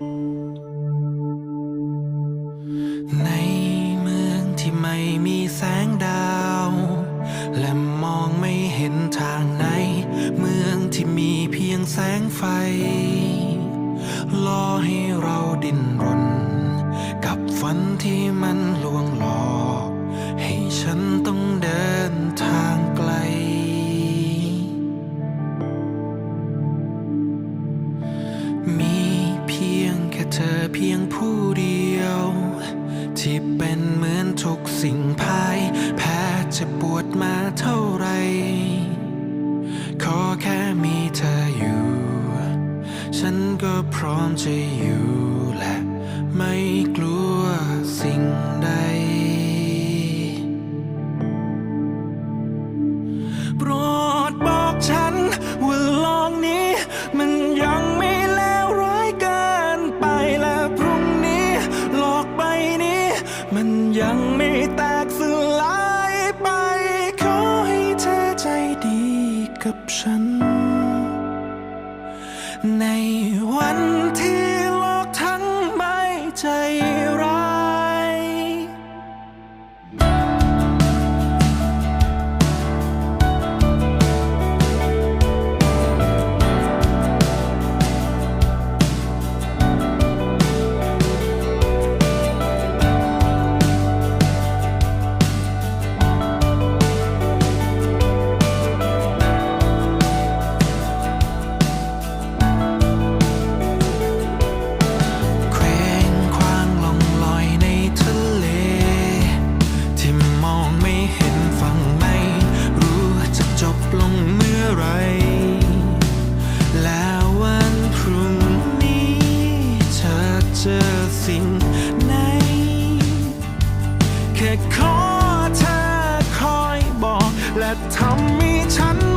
ในเมืองที่ไม่มีแสงดาว และมองไม่เห็นทางไหน เมืองที่มีเพียงแสงไฟรอให้เราดิ้นรน กับฝันที่มัน เพียงผู้เดียว ที่เป็นเหมือนทุกสิ่งภายแพ้จะปวดมาเท่าไร ขอแค่มีเธออยู่ ฉันก็พร้อมจะอยู่และไม่กลัวสิ่งใดร ยังไม่แตกสลายไป ขอให้เธอใจดีกับฉัน ธอทำให้ฉัน